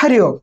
ഹരി ഓം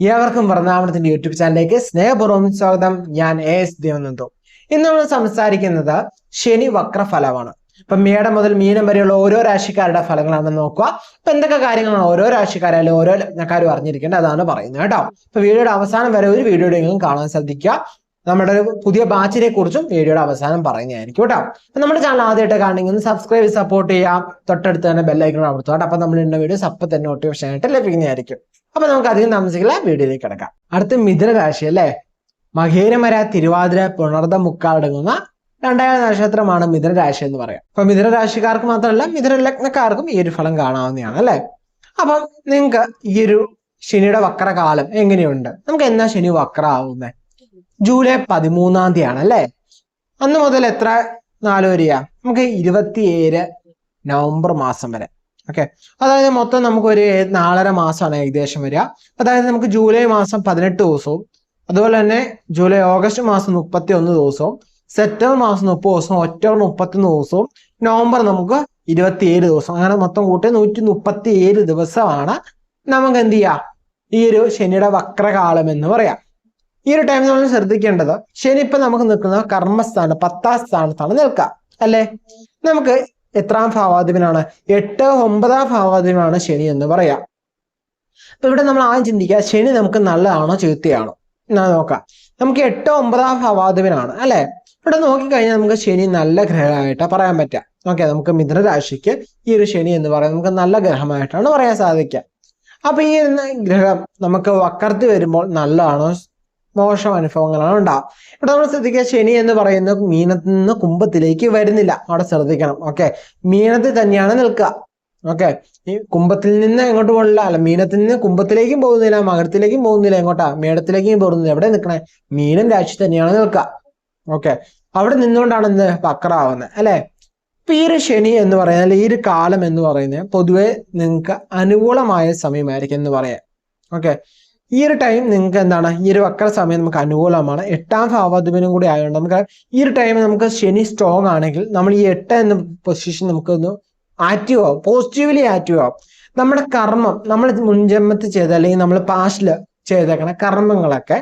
ഏവർക്കും വൃന്ദാവനത്തിന്റെ യൂട്യൂബ് ചാനലിലേക്ക് സ്നേഹപൂർവം സ്വാഗതം. ഞാൻ എ എസ് ദേവനന്ദു. ഇന്ന് നമ്മൾ സംസാരിക്കുന്നത് ശനി വക്രഫലമാണ്. ഇപ്പൊ മേടം മുതൽ മീനം വരെയുള്ള ഓരോ രാശിക്കാരുടെ ഫലങ്ങളാണ് നോക്കുക. അപ്പൊ എന്തൊക്കെ കാര്യങ്ങളാണ് ഓരോ രാശിക്കാരായാലും ഓരോ ലഗ്നക്കാരും അറിഞ്ഞിരിക്കേണ്ടത് അതാണ് പറയുന്നത് കേട്ടോ. ഇപ്പൊ വീഡിയോയുടെ അവസാനം വരെ ഒരു വീഡിയോയെങ്കിലും കാണാൻ ശ്രദ്ധിക്കുക. നമ്മുടെ ഒരു പുതിയ ബാച്ചിനെ കുറിച്ചും വീഡിയോയുടെ അവസാനം പറയുന്നതായിരിക്കും കേട്ടോ. അപ്പൊ നമ്മുടെ ചാനൽ ആദ്യമായിട്ട് കാണണമെങ്കിൽ ഒന്ന് സബ്സ്ക്രൈബ് സപ്പോർട്ട് ചെയ്യാം തൊട്ടടുത്ത് തന്നെ ബെല്ലൈക്കൺ അമർത്തുക. അപ്പൊ നമ്മൾ ഇന്ന വീഡിയോസ് അപ്പൊ തന്നെ നോട്ടിഫിക്കേഷൻ ആയിട്ട് ലഭിക്കുന്നതായിരിക്കും. അപ്പൊ നമുക്ക് അധികം താമസിക്കില്ല. വീഡിയോയിലേക്ക് കിടക്കാം. അടുത്ത മിഥുന രാശി അല്ലേ? മകേരമര തിരുവാതിര പുണർദ മുക്കാടങ്ങുന്ന രണ്ടായ നക്ഷത്രമാണ് മിഥുന രാശി എന്ന് പറയാം. അപ്പൊ മിഥുന രാശിക്കാർക്ക് മാത്രമല്ല മിഥുന ലഗ്നക്കാർക്കും ഈ ഒരു ഫലം കാണാവുന്നതാണ് അല്ലെ? അപ്പം നിങ്ങൾക്ക് ഈ ഒരു ശനിയുടെ വക്രകാലം എങ്ങനെയുണ്ട്? നമുക്ക് എന്നാ ശനി വക്ര ആവുന്നത് ജൂലൈ പതിമൂന്നാം തീയതിയാണ് അല്ലേ? അന്ന് മുതൽ എത്ര നാല് വരെയാ? നമുക്ക് ഇരുപത്തിയേഴ് നവംബർ മാസം വരെ. ഓക്കെ. അതായത് മൊത്തം നമുക്ക് ഒരു നാലര മാസമാണ് ഏകദേശം വരിക. അതായത് നമുക്ക് ജൂലൈ മാസം പതിനെട്ട് ദിവസവും അതുപോലെ തന്നെ ജൂലൈ ഓഗസ്റ്റ് മാസം മുപ്പത്തി ഒന്ന് ദിവസവും സെപ്റ്റംബർ മാസം മുപ്പത് ദിവസവും ഒക്ടോബർ മുപ്പത്തൊന്ന് ദിവസവും നവംബർ നമുക്ക് ഇരുപത്തിയേഴ് ദിവസം. അങ്ങനെ മൊത്തം കൂട്ടി നൂറ്റി മുപ്പത്തി ഏഴ് ദിവസമാണ് നമുക്ക് എന്ത് ചെയ്യാം? ഈ ഒരു ശനിയുടെ വക്രകാലം എന്ന് പറയാം. ഈ ഒരു ടൈമിൽ നമ്മൾ ശ്രദ്ധിക്കേണ്ടത് ശനി ഇപ്പൊ നമുക്ക് നിൽക്കുന്ന കർമ്മസ്ഥാനം പത്താം സ്ഥാനത്താണ് നിൽക്കുക അല്ലേ? നമുക്ക് എത്രാം ഭാവാധിപനാണ്? എട്ട് ഒമ്പതാം ഭാവാധിപനാണ് ശനി എന്ന് പറയാം. അപ്പൊ ഇവിടെ നമ്മൾ ആദ്യം ചിന്തിക്കുക ശനി നമുക്ക് നല്ലതാണോ ചീത്തയാണോ എന്നാ നോക്കാം നമുക്ക് എട്ടോ ഒമ്പതാം ഭാവാധിപനാണ് അല്ലെ? ഇവിടെ നോക്കിക്കഴിഞ്ഞാൽ നമുക്ക് ശനി നല്ല ഗ്രഹമായിട്ടാ പറയാൻ പറ്റുക. ഓക്കെ നമുക്ക് മിഥുനരാശിക്ക് ഈ ഒരു ശനി എന്ന് പറയുന്നത് നമുക്ക് നല്ല ഗ്രഹമായിട്ടാണ് പറയാൻ സാധിക്കുക. അപ്പൊ ഈ ഗ്രഹം നമുക്ക് വക്കർത്തി വരുമ്പോൾ നല്ലതാണോ മോശം അനുഭവങ്ങളാണ് ഉണ്ടാവുക. ഇവിടെ നമ്മൾ ശ്രദ്ധിക്കുക ശനി എന്ന് പറയുന്ന മീനത്തിൽ നിന്ന് കുംഭത്തിലേക്ക് വരുന്നില്ല. അവിടെ ശ്രദ്ധിക്കണം. ഓക്കെ മീനത്തിൽ തന്നെയാണ് നിൽക്കുക. ഓക്കെ ഈ കുംഭത്തിൽ നിന്ന് എങ്ങോട്ട് പോകണില്ല? അല്ല മീനത്തിൽ നിന്ന് കുംഭത്തിലേക്കും പോകുന്നില്ല മകരത്തിലേക്കും പോകുന്നില്ല. എങ്ങോട്ടാ? മേടത്തിലേക്കും പോകുന്നില്ല. എവിടെ നിൽക്കണേ? മീനം രാശി തന്നെയാണ് നിൽക്കുക. ഓക്കെ അവിടെ നിന്നുകൊണ്ടാണ് ഇന്ന് വക്രാവുന്നത് അല്ലെ? ഇപ്പൊ ഈ ഒരു ശനി എന്ന് പറയുന്നത് അല്ലെങ്കിൽ ഈ ഒരു കാലം എന്ന് പറയുന്നത് പൊതുവെ നിങ്ങൾക്ക് അനുകൂലമായ സമയമായിരിക്കും എന്ന് പറയാം. ഓക്കെ ഈ ഒരു ടൈം നിങ്ങൾക്ക് എന്താണ്? ഈ ഒരു വക്ര സമയം നമുക്ക് അനുകൂലമാണ്. എട്ടാം ഭാവാധിപനും കൂടി ആയതുകൊണ്ട് നമുക്ക് ഈ ഒരു ടൈം നമുക്ക് ശനി സ്ട്രോങ് ആണെങ്കിൽ നമ്മൾ ഈ എട്ട് എന്ന പൊസിഷൻ നമുക്കൊന്ന് ആക്റ്റീവ് ആവും. പോസിറ്റീവ്ലി ആക്റ്റീവ് ആവും. നമ്മുടെ കർമ്മം നമ്മൾ മുൻജന്മത്തിൽ ചെയ്ത അല്ലെങ്കിൽ നമ്മൾ പാസ്റ്റിൽ ചെയ്തേക്കണ കർമ്മങ്ങളൊക്കെ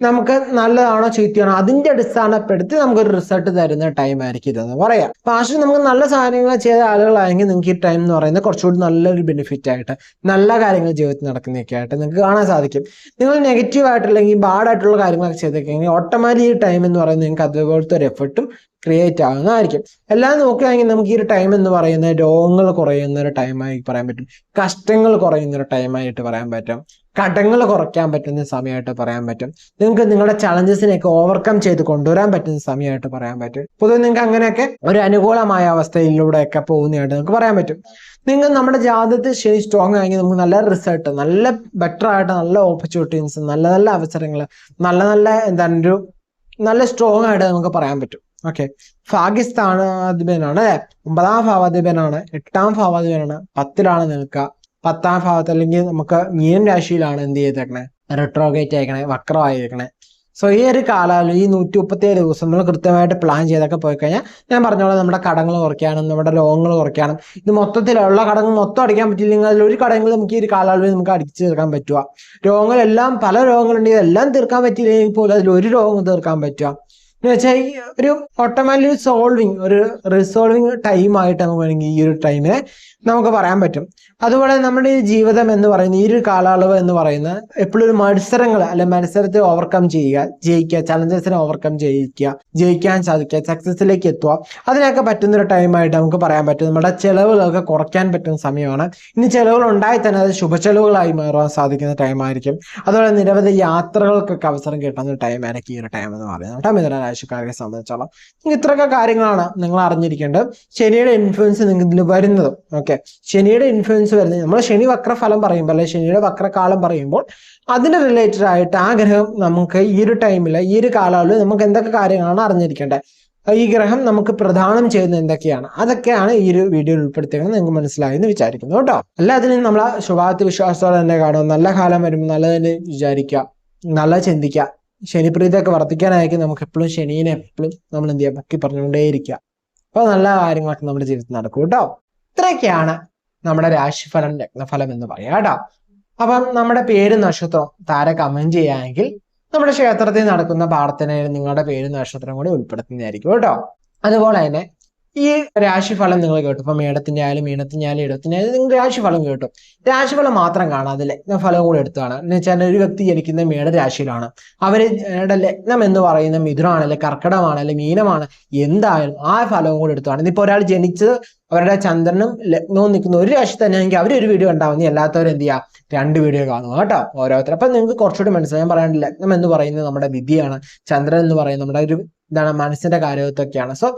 നമുക്ക് നല്ലതാണോ ചീത്തയാണോ അതിന്റെ അടിസ്ഥാനപ്പെടുത്തി നമുക്കൊരു റിസൾട്ട് തരുന്ന ടൈം ആയിരിക്കും ഇതെന്ന് പറയാം. പാസ്റ്റിൽ നമുക്ക് നല്ല സാധനങ്ങൾ ചെയ്ത ആളുകളായെങ്കിൽ നിങ്ങൾക്ക് ഈ ടൈം എന്ന് പറയുന്നത് കുറച്ചുകൂടി നല്ലൊരു ബെനിഫിറ്റ് ആയിട്ട് നല്ല കാര്യങ്ങൾ ജീവിതത്തിൽ നടക്കുന്നതൊക്കെ ആയിട്ട് നിങ്ങൾക്ക് കാണാൻ സാധിക്കും. നിങ്ങൾ നെഗറ്റീവ് ആയിട്ടുള്ളെങ്കിൽ ബാഡ് ആയിട്ടുള്ള കാര്യങ്ങളൊക്കെ ചെയ്തേക്കെങ്കിൽ ഓട്ടോമാറ്റിക് ഈ ടൈം എന്ന് പറയുന്നത് നിങ്ങൾക്ക് അതുപോലത്തെ ഒരു എഫർട്ടും ക്രിയേറ്റ് ആകുന്നതായിരിക്കും എല്ലാം നോക്കുകയാണെങ്കിൽ നമുക്ക് ഈ ഒരു ടൈം എന്ന് പറയുന്നത് രോഗങ്ങൾ കുറയുന്ന ഒരു ടൈമായി പറയാൻ പറ്റും. കഷ്ടങ്ങൾ കുറയുന്ന ഒരു ടൈമായിട്ട് പറയാൻ പറ്റും. കടങ്ങൾ കുറയ്ക്കാൻ പറ്റുന്ന സമയമായിട്ട് പറയാൻ പറ്റും. നിങ്ങൾക്ക് നിങ്ങളുടെ ചലഞ്ചസിനെയൊക്കെ ഓവർകം ചെയ്ത് കൊണ്ടുവരാൻ പറ്റുന്ന സമയമായിട്ട് പറയാൻ പറ്റും. പൊതുവെ നിങ്ങൾക്ക് അങ്ങനെയൊക്കെ ഒരു അനുകൂലമായ അവസ്ഥയിലൂടെയൊക്കെ പോകുന്നതായിട്ട് നിങ്ങൾക്ക് പറയാൻ പറ്റും. നിങ്ങൾ നമ്മുടെ ജാതത്തിൽ ശരി സ്ട്രോങ് ആയെങ്കിൽ നമുക്ക് നല്ല റിസൾട്ട് നല്ല ബെറ്റർ ആയിട്ട് നല്ല ഓപ്പർച്യൂണിറ്റീസ് നല്ല നല്ല അവസരങ്ങൾ നല്ല നല്ല എന്താണ് ഒരു നല്ല സ്ട്രോങ് ആയിട്ട് നമുക്ക് പറയാൻ പറ്റും. ഓക്കെ ഭാഗ്യസ്ഥാനാധിപനാണ് അല്ലെ? ഒമ്പതാം ഭാവാധിപനാണ് എട്ടാം ഭാവാധിപനാണ് പത്തിലാണ് നിൽക്കുക. പത്താം ഭാവത്ത് അല്ലെങ്കിൽ നമുക്ക് മീൻ രാശിയിലാണ് എന്ത് ചെയ്തേക്കണേ? റെട്രോഗേറ്റ് ആയിക്കണേ വക്രമായിരിക്കണേ സോ ഈ ഒരു കാലയളവിൽ ഈ നൂറ്റി മുപ്പത്തി ഏഴ് ദിവസം നമ്മൾ കൃത്യമായിട്ട് പ്ലാൻ ചെയ്തൊക്കെ പോയി കഴിഞ്ഞാൽ ഞാൻ പറഞ്ഞോളാം നമ്മുടെ കടങ്ങൾ കുറയ്ക്കാനും നമ്മുടെ രോഗങ്ങൾ കുറയ്ക്കാനും ഇത് മൊത്തത്തിലുള്ള കടങ്ങൾ മൊത്തം അടിക്കാൻ പറ്റില്ലെങ്കിൽ അതിൽ ഒരു കടങ്ങൾ നമുക്ക് ഈ ഒരു കാലയളവിൽ നമുക്ക് അടിച്ചു തീർക്കാൻ പറ്റുക. രോഗങ്ങളെല്ലാം പല രോഗങ്ങളുണ്ടെങ്കിൽ എല്ലാം തീർക്കാൻ പറ്റിയില്ലെങ്കിൽ പോലും അതിൽ ഒരു രോഗം തീർക്കാൻ പറ്റുക. എന്ന് വെച്ചാൽ ഈ ഒരു ഓട്ടോമാറ്റിക് സോൾവിങ് ഒരു റിസോൾവിങ് ടൈം ആയിട്ട് നമുക്ക് വേണമെങ്കിൽ ഈ ഒരു ടൈമിനെ നമുക്ക് പറയാൻ പറ്റും. അതുപോലെ നമ്മുടെ ഈ ജീവിതം എന്ന് പറയുന്ന ഈ ഒരു കാലയളവ് എന്ന് പറയുന്നത് എപ്പോഴും ഒരു മത്സരങ്ങൾ അല്ലെ മത്സരത്തെ ഓവർകം ചെയ്യുക ജയിക്കുക ചലഞ്ചസിനെ ഓവർകം ചെയ്യിക്കുക ജയിക്കാൻ സാധിക്കുക സക്സസിലേക്ക് എത്തുക. അതിനൊക്കെ പറ്റുന്ന ഒരു ടൈമായിട്ട് നമുക്ക് പറയാൻ പറ്റും. നമ്മുടെ ചിലവുകളൊക്കെ കുറയ്ക്കാൻ പറ്റുന്ന സമയമാണ്. ഇനി ചിലവുകൾ ഉണ്ടായി തന്നെ അത് ശുഭചെലവുകളായി മാറാൻ സാധിക്കുന്ന ടൈമായിരിക്കും അതുപോലെ നിരവധി യാത്രകൾക്കൊക്കെ അവസരം കിട്ടുന്ന ടൈമായിരിക്കും ഈ ഒരു ടൈം എന്ന് പറയുന്നത് കേട്ടോ. മിഥുന രാശിക്കാരെ സംബന്ധിച്ചോളം. ഇത്രയൊക്കെ കാര്യങ്ങളാണ് നിങ്ങൾ അറിഞ്ഞിരിക്കേണ്ടത്. ശനിയുടെ ഇൻഫ്ലുവൻസ് നിങ്ങൾക്ക് ഇതിൽ വരുന്നതും ഓക്കെ. ശനിയുടെ ഇൻഫ്ലുവൻസ് വരുന്നത് നമ്മൾ ശനി വക്രഫലം പറയുമ്പോൾ അല്ലെങ്കിൽ ശനിയുടെ വക്രകാലം പറയുമ്പോൾ അതിന് റിലേറ്റഡ് ആയിട്ട് ആ ഗ്രഹം നമുക്ക് ഈ ഒരു ടൈമിൽ ഈ ഒരു കാലയളവിൽ നമുക്ക് എന്തൊക്കെ കാര്യങ്ങളാണ് അറിഞ്ഞിരിക്കേണ്ടത്? ഈ ഗ്രഹം നമുക്ക് പ്രധാനം ചെയ്യുന്നത് എന്തൊക്കെയാണ്? അതൊക്കെയാണ് ഈ ഒരു വീഡിയോയിൽ ഉൾപ്പെടുത്തിയത് നിങ്ങൾക്ക് മനസ്സിലായെന്ന് വിചാരിക്കുന്നു കേട്ടോ. എല്ലാത്തിനും നമ്മൾ ശുഭാപ്തി വിശ്വാസത്തോടെ തന്നെ കാണും നല്ല കാലം വരുമ്പോൾ നല്ല തന്നെ വിചാരിക്കുക. നല്ല ചിന്തിക്കുക. ശനിപ്രീതിയൊക്കെ വർദ്ധിക്കാനായിരിക്കും നമുക്ക് എപ്പോഴും ശനീനെ എപ്പോഴും നമ്മൾ എന്ത് ചെയ്യാം ബാക്കി പറഞ്ഞുകൊണ്ടേയിരിക്കുക. അപ്പോൾ നല്ല കാര്യങ്ങളൊക്കെ നമ്മുടെ ജീവിതത്തിൽ നടക്കും കേട്ടോ. ഇത്രയൊക്കെയാണ് നമ്മുടെ രാശിഫലം ലഗ്നഫലം എന്ന് പറയാം കേട്ടോ. അപ്പം നമ്മുടെ പേര് നക്ഷത്രം താരെ കമന്റ് ചെയ്യുകയാണെങ്കിൽ നമ്മുടെ ക്ഷേത്രത്തിൽ നടക്കുന്ന പ്രാർത്ഥനയിൽ നിങ്ങളുടെ പേര് നക്ഷത്രം കൂടി ഉൾപ്പെടുത്തുന്നതായിരിക്കും കേട്ടോ. അതുപോലെ തന്നെ ഈ രാശിഫലം നിങ്ങൾ കേട്ടു. ഇപ്പൊ മേടത്തിന്റെ ആയാലും മീനത്തിന്റെ ആയാലും ഇടത്തിന്റെ ആയാലും നിങ്ങൾ രാശിഫലം കേട്ടു. രാശിഫലം മാത്രം കാണാതെ ഫലം കൂടി എടുത്തു കാണാം എന്ന് വെച്ചാൽ ഒരു വ്യക്തി ജനിക്കുന്ന മേട രാശിയിലാണ്. അവരുടെ ലഗ്നം എന്ന് പറയുന്ന? മിഥുനമാണ് അല്ലെ? മീനമാണ്. എന്തായാലും ആ ഫലവും കൂടെ എടുത്തു കാണാം ഇപ്പൊ ഒരാൾ ജനിച്ചത് അവരുടെ ചന്ദ്രനും ലഗ്നവും നിൽക്കുന്ന ഒരു രാശി തന്നെയാണെങ്കിൽ അവർ ഒരു വീഡിയോ ഉണ്ടാവുന്ന അല്ലാത്തവർ എന്ത് ചെയ്യുക രണ്ട് വീഡിയോ കാണുക കേട്ടോ? ഓരോരുത്തർ. അപ്പൊ നിങ്ങൾക്ക് കുറച്ചുകൂടി മനസ്സിലായി. ഞാൻ പറയാൻ ലഗ്നം എന്ന് പറയുന്നത് നമ്മുടെ വിധിയാണ്. ചന്ദ്രൻ എന്ന് പറയുന്നത് നമ്മുടെ ഒരു എന്താണ് മനസ്സിന്റെ കാര്യത്തൊക്കെയാണ്. സോ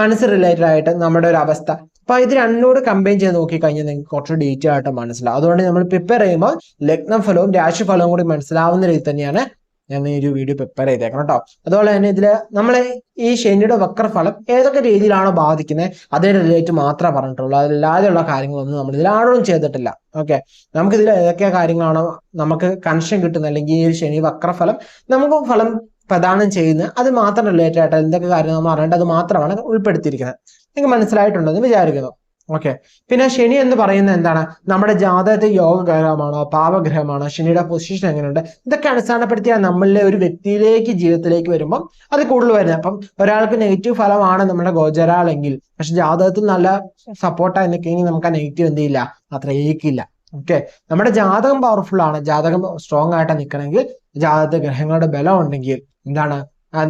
മനസ്സ് റിലേറ്റഡ് ആയിട്ട് നമ്മുടെ ഒരു അവസ്ഥ. അപ്പൊ ഇത് രണ്ടുകൂടെ കമ്പൈൻ ചെയ്ത് നോക്കി കഴിഞ്ഞാൽ നിങ്ങൾക്ക് കുറച്ച് ഡീറ്റെയിൽ ആയിട്ട് മനസ്സിലാവും. അതുകൊണ്ട് നമ്മൾ പ്രിപ്പയർ ചെയ്യുമ്പോൾ ലഗ്നം ഫലവും രാശി ഫലവും കൂടി മനസ്സിലാവുന്ന രീതി തന്നെയാണ് ഞാൻ ഈ ഒരു വീഡിയോ പ്രിപ്പയർ ചെയ്തേക്കണം കേട്ടോ. അതുപോലെ തന്നെ ഇതിൽ നമ്മളെ ഈ ശനിയുടെ വക്രഫലം ഏതൊക്കെ രീതിയിലാണോ ബാധിക്കുന്നത് അതിന് റിലേറ്റ് മാത്രമേ പറഞ്ഞിട്ടുള്ളൂ. അതില്ലാതെയുള്ള കാര്യങ്ങളൊന്നും നമ്മൾ ഇതിൽ ആരോടും ചെയ്തിട്ടില്ല. ഓക്കെ നമുക്ക് ഇതിൽ ഏതൊക്കെ കാര്യങ്ങളാണോ നമുക്ക് കൺഷൻ കിട്ടുന്നത് അല്ലെങ്കിൽ ഈ ഒരു ശനി വക്രഫലം നമുക്ക് ഫലം പ്രദാനം ചെയ്യുന്നത് അത് മാത്രം റിലേറ്റഡ് എന്തൊക്കെ കാര്യങ്ങൾ മാറേണ്ടത് അറിയേണ്ടത് മാത്രമാണ് ഉൾപ്പെടുത്തിയിരിക്കുന്നത്. നിങ്ങൾക്ക് മനസ്സിലായിട്ടുണ്ടെന്ന് വിചാരിക്കുന്നു. ഓക്കെ പിന്നെ ശനി എന്ന് പറയുന്നത് എന്താണ്? നമ്മുടെ ജാതകത്തിൽ യോഗഗ്രഹമാണോ പാവഗ്രഹമാണോ ശനിയുടെ പൊസിഷൻ എങ്ങനെയുണ്ട്? ഇതൊക്കെ അടിസ്ഥാനപ്പെടുത്തിയാൽ നമ്മളിലെ ഒരു വ്യക്തിയിലേക്ക് ജീവിതത്തിലേക്ക് വരുമ്പം അത് കൂടുതൽ വരുന്നത്. അപ്പം ഒരാൾക്ക് നെഗറ്റീവ് ഫലമാണ് നമ്മുടെ ഗോചരാളെങ്കിൽ പക്ഷെ ജാതകത്തിൽ നല്ല സപ്പോർട്ടായി നിൽക്കുകയെങ്കിൽ നമുക്ക് ആ നെഗറ്റീവ് എന്ത് ചെയ്യില്ല? അത്ര ഏക്കില്ല ഓക്കെ നമ്മുടെ ജാതകം പവർഫുൾ ആണ്. ജാതകം സ്ട്രോങ് ആയിട്ട് നിൽക്കണമെങ്കിൽ ജാതകത്തിൽ ഗ്രഹങ്ങളുടെ ബലം ഉണ്ടെങ്കിൽ എന്താണ്?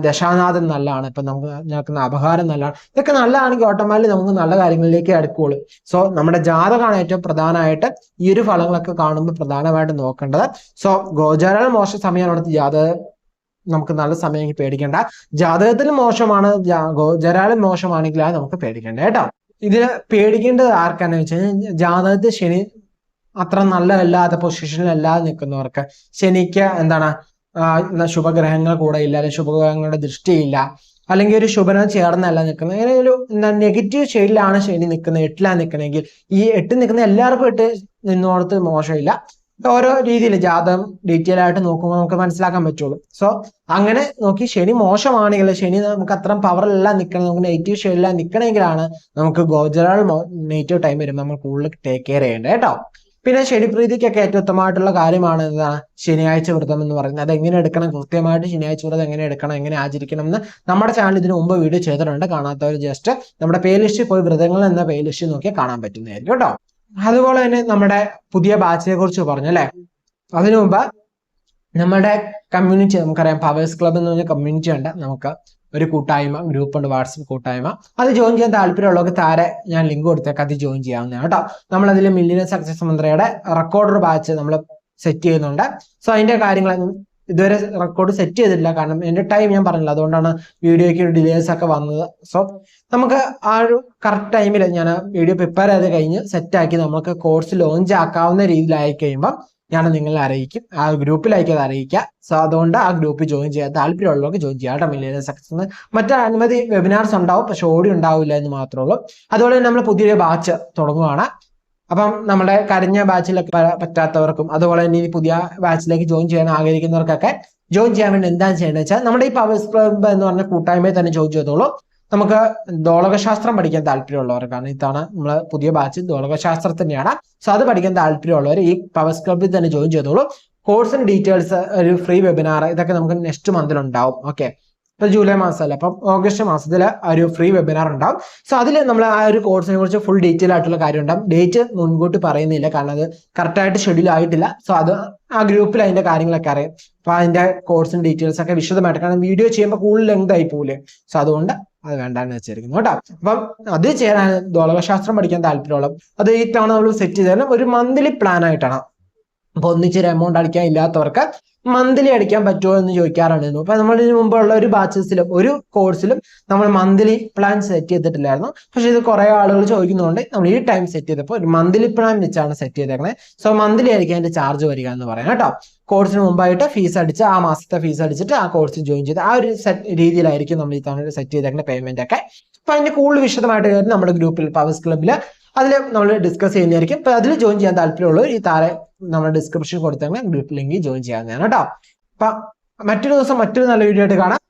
ദശാനാഥൻ നല്ലതാണ്. ഇപ്പൊ നമുക്ക് നടക്കുന്ന അപഹാരം നല്ലതാണ്. ഇതൊക്കെ നല്ലതാണെങ്കിൽ ഓട്ടോമാറ്റിക് നമുക്ക് നല്ല കാര്യങ്ങളിലേക്ക് അടുക്കുള്ളൂ സോ നമ്മുടെ ജാതകമാണ് ഏറ്റവും പ്രധാനമായിട്ട് ഈ ഒരു ഫലങ്ങളൊക്കെ കാണുമ്പോൾ പ്രധാനമായിട്ട് നോക്കേണ്ടത്. സോ ഗോചാര മോശ സമയമാണ് അവിടുത്തെ ജാതക. നമുക്ക് നല്ല സമയം പേടിക്കേണ്ട. ജാതകത്തിൽ മോശമാണ് ഗോചരാലും മോശമാണെങ്കിൽ അത് നമുക്ക് പേടിക്കേണ്ട കേട്ടോ. ഇതിന് പേടിക്കേണ്ടത് ആർക്കാന്ന് വെച്ച് കഴിഞ്ഞാൽ ജാതകത്തിൽ ശനി അത്ര നല്ലതല്ലാത്ത പൊസിഷനിലല്ലാതെ നിൽക്കുന്നവർക്ക് ശനിക്ക് എന്താണ് ശുഭഗ്രഹങ്ങൾ കൂടെ ഇല്ല അല്ലെങ്കിൽ ശുഭഗ്രഹങ്ങളുടെ ദൃഷ്ടിയില്ല അല്ലെങ്കിൽ ഒരു ശുഭനം ചേർന്നല്ല നിൽക്കുന്നത്. അങ്ങനെ ഒരു നെഗറ്റീവ് ഷെയ്ഡിലാണ് ശനി നിൽക്കുന്നത് എട്ടിലാണ് നിൽക്കണമെങ്കിൽ ഈ എട്ട് നിൽക്കുന്ന എല്ലാവർക്കും എട്ട് നിന്നോടത്ത് മോശമില്ല. ഓരോ രീതിയിൽ ജാതകം ഡീറ്റെയിൽ ആയിട്ട് നോക്കുമ്പോൾ നമുക്ക് മനസ്സിലാക്കാൻ പറ്റുള്ളൂ. സോ അങ്ങനെ നോക്കി ശനി മോശമാണെങ്കിൽ ശനി നമുക്ക് അത്രയും പവറിലെല്ലാം നിൽക്കണം നമുക്ക് നെഗറ്റീവ് ഷെയ്ഡിലാണ് നിൽക്കണമെങ്കിലാണ് നമുക്ക് ഗോജറാൾ നെഗറ്റീവ് ടൈം വരുമ്പോൾ നമ്മൾ കൂടുതൽ ടേക്ക് കെയർ ചെയ്യേണ്ടത് കേട്ടോ. പിന്നെ ശനിപ്രീതിക്കൊക്കെ ഏറ്റവും ഉത്തമമായിട്ടുള്ള കാര്യമാണ് എന്താണ് ശനിയാഴ്ച വ്രതം എന്ന് പറയുന്നത്. അത് എങ്ങനെ എടുക്കണം? കൃത്യമായിട്ട് ശനിയാഴ്ച വ്രതം എങ്ങനെ എടുക്കണം? എങ്ങനെ ആചരിക്കണം എന്ന് നമ്മുടെ ചാനൽ ഇതിനു മുമ്പ് വീഡിയോ ചെയ്തിട്ടുണ്ട്. കാണാത്തവർ ജസ്റ്റ് നമ്മുടെ പേ ലിസ്റ്റിൽ പോയി വ്രതങ്ങൾ എന്ന പേ ലിസ്റ്റ് നോക്കിയാൽ കാണാൻ പറ്റുന്നതായിരിക്കും കേട്ടോ. അതുപോലെ തന്നെ നമ്മുടെ പുതിയ ബാച്ചിനെ കുറിച്ച് പറഞ്ഞു അല്ലെ? അതിനു മുമ്പ് നമ്മുടെ കമ്മ്യൂണിറ്റി നമുക്കറിയാം പവേഴ്സ് ക്ലബ് എന്ന് പറഞ്ഞ കമ്മ്യൂണിറ്റി ഉണ്ട്. നമുക്ക് ഒരു കൂട്ടായ്മ ഗ്രൂപ്പ് ഉണ്ട് വാട്സപ്പ് കൂട്ടായ്മ. അത് ജോയിൻ ചെയ്യാൻ താല്പര്യമുള്ളവർക്ക് താരെ ഞാൻ ലിങ്ക് കൊടുത്തേക്ക്. അത് ജോയിൻ ചെയ്യാവുന്നതാണ് കേട്ടോ. നമ്മൾ അതിൽ മില്ലിയൻ സക്സസ് മന്ത്രിയുടെ റെക്കോർഡർ ബാച്ച് നമ്മൾ സെറ്റ് ചെയ്യുന്നുണ്ട്. സോ അതിന്റെ കാര്യങ്ങൾ ഇതുവരെ റെക്കോർഡ് സെറ്റ് ചെയ്തിട്ടില്ല. കാരണം എന്റെ ടൈം ഞാൻ പറഞ്ഞില്ല. അതുകൊണ്ടാണ് വീഡിയോയ്ക്ക് ഡിലേസ് ഒക്കെ വന്നത്. സോ നമുക്ക് ആ ഒരു കറക്റ്റ് ടൈമിൽ ഞാൻ വീഡിയോ പ്രിപ്പയർ ചെയ്ത് കഴിഞ്ഞ് സെറ്റാക്കി നമുക്ക് കോഴ്സ് ലോഞ്ച് ആക്കാവുന്ന രീതിയിലായി കഴിയുമ്പോൾ ഞാൻ നിങ്ങളെ അറിയിക്കും. ആ ഗ്രൂപ്പിലേക്ക് അത് അറിയിക്കുക. സോ അതുകൊണ്ട് ആ ഗ്രൂപ്പിൽ ജോയിൻ ചെയ്യാൻ താല്പര്യമുള്ളവർക്ക് ജോയിൻ ചെയ്യാം കേട്ടോ മില്ലിയൻ സക്സസ് മറ്റു അനവധി വെബിനാർസ് ഉണ്ടാവും. പക്ഷെ ഓടി ഉണ്ടാവില്ല എന്ന് മാത്രമേ ഉള്ളൂ. അതുപോലെ തന്നെ നമ്മൾ പുതിയൊരു ബാച്ച് തുടങ്ങുകയാണ് അപ്പം നമ്മുടെ കരഞ്ഞ ബാച്ചിലൊക്കെ പറ്റാത്തവർക്കും അതുപോലെ തന്നെ ഈ പുതിയ ബാച്ചിലേക്ക് ജോയിൻ ചെയ്യാൻ ആഗ്രഹിക്കുന്നവർക്കൊക്കെ ജോയിൻ ചെയ്യാൻ വേണ്ടി എന്താണ് ചെയ്യേണ്ടത് വെച്ചാൽ നമ്മുടെ ഈ പവേഴ്സ് ക്ലബ് എന്ന് പറഞ്ഞ കൂട്ടായ്മയിൽ തന്നെ ജോയിൻ ചെയ്തോളൂ. നമുക്ക് ദോളകശാസ്ത്രം പഠിക്കാൻ താല്പര്യമുള്ളവർക്കാണ് ഇതാണ് നമ്മൾ പുതിയ ബാച്ച് ദോളകശാസ്ത്രം തന്നെയാണ്. സോ അത് പഠിക്കാൻ താല്പര്യമുള്ളവർ ഈ പവർ ക്ലബിൽ തന്നെ ജോയിൻ ചെയ്തോളൂ. കോഴ്സിന് ഡീറ്റെയിൽസ് ഒരു ഫ്രീ വെബിനാർ ഇതൊക്കെ നമുക്ക് നെക്സ്റ്റ് മന്തിൽ ഉണ്ടാവും. ഓക്കെ ഇപ്പൊ ജൂലൈ മാസമല്ല? അപ്പം ഓഗസ്റ്റ് മാസത്തിൽ ഒരു ഫ്രീ വെബിനാർ ഉണ്ടാവും. സോ അതിൽ നമ്മൾ ആ ഒരു കോഴ്സിനെ കുറിച്ച് ഫുൾ ഡീറ്റെയിൽ ആയിട്ടുള്ള കാര്യം ഉണ്ടാവും. ഡേറ്റ് മുൻകൂട്ടി പറയുന്നില്ല കാരണം അത് കറക്റ്റായിട്ട് ഷെഡ്യൂൾ ആയിട്ടില്ല. സോ അത് ആ ഗ്രൂപ്പിൽ അതിന്റെ കാര്യങ്ങളൊക്കെ അറിയാം. അപ്പൊ അതിന്റെ കോഴ്സിന്റെ ഡീറ്റെയിൽസ് ഒക്കെ വിശദമായിട്ട് കാരണം വീഡിയോ ചെയ്യുമ്പോൾ കൂടുതൽ ലെങ്ത് ആയി പോകില്ലേ സോ അതുകൊണ്ട് അത് വേണ്ടാന്ന് വെച്ചിരിക്കുന്നു കേട്ടോ. അപ്പം അത് ചേരാൻ ദോളകശാസ്ത്രം പഠിക്കാൻ താല്പര്യമുള്ള അത് ഈ തവണ നമ്മൾ സെറ്റ് ചെയ്താലും ഒരു മന്ത്ലി പ്ലാൻ ആയിട്ടാണ്. അപ്പൊ ഒന്നിച്ചൊരു എമൗണ്ട് അടിക്കാൻ ഇല്ലാത്തവർക്ക് മന്ത്ലി അടിക്കാൻ പറ്റുമോ എന്ന് ചോദിക്കാറുണ്ടായിരുന്നു അപ്പൊ നമ്മൾ ഇതിനു മുമ്പുള്ള ഒരു ബാച്ചസിലും ഒരു കോഴ്സിലും നമ്മൾ മന്ത്ലി പ്ലാൻ സെറ്റ് ചെയ്തിട്ടില്ലായിരുന്നു. പക്ഷെ ഇത് കുറെ ആളുകൾ ചോദിക്കുന്നതുകൊണ്ട് നമ്മൾ ഈ ടൈം സെറ്റ് ചെയ്തപ്പോൾ ഒരു മന്ത്ലി പ്ലാൻ വെച്ചാണ് സെറ്റ് ചെയ്തേക്കുന്നത് സോ മന്ത്ലി ആയിരിക്കും അതിന്റെ ചാർജ് വരിക എന്ന് പറയാം കേട്ടോ. കോഴ്സിന് മുമ്പായിട്ട് ഫീസ് അടിച്ച് ആ മാസത്തെ ഫീസ് അടിച്ചിട്ട് ആ കോഴ്സിൽ ജോയിൻ ചെയ്ത് ആ ഒരു രീതിയിലായിരിക്കും നമ്മൾ ഈ തവണ സെറ്റ് ചെയ്തേക്കുന്ന പേയ്മെന്റ് ഒക്കെ. അപ്പൊ അതിന്റെ കൂടുതൽ വിശദമായിട്ട് നമ്മുടെ ഗ്രൂപ്പിൽ പവേഴ്സ് ക്ലബിൽ അതിൽ നമ്മൾ ഡിസ്കസ് ചെയ്യുന്നതായിരിക്കും. അപ്പൊ അതിൽ ജോയിൻ ചെയ്യാൻ താല്പര്യമുള്ളവർ ഈ താഴെ നമ്മുടെ ഡിസ്ക്രിപ്ഷൻ കൊടുത്തെങ്കിൽ ഗ്രൂപ്പ് ലിങ്ക് ജോയിൻ ചെയ്യാവുന്നതാണ് കേട്ടോ. അപ്പൊ മറ്റൊരു ദിവസം മറ്റൊരു നല്ല വീഡിയോ ആയിട്ട് കാണാം.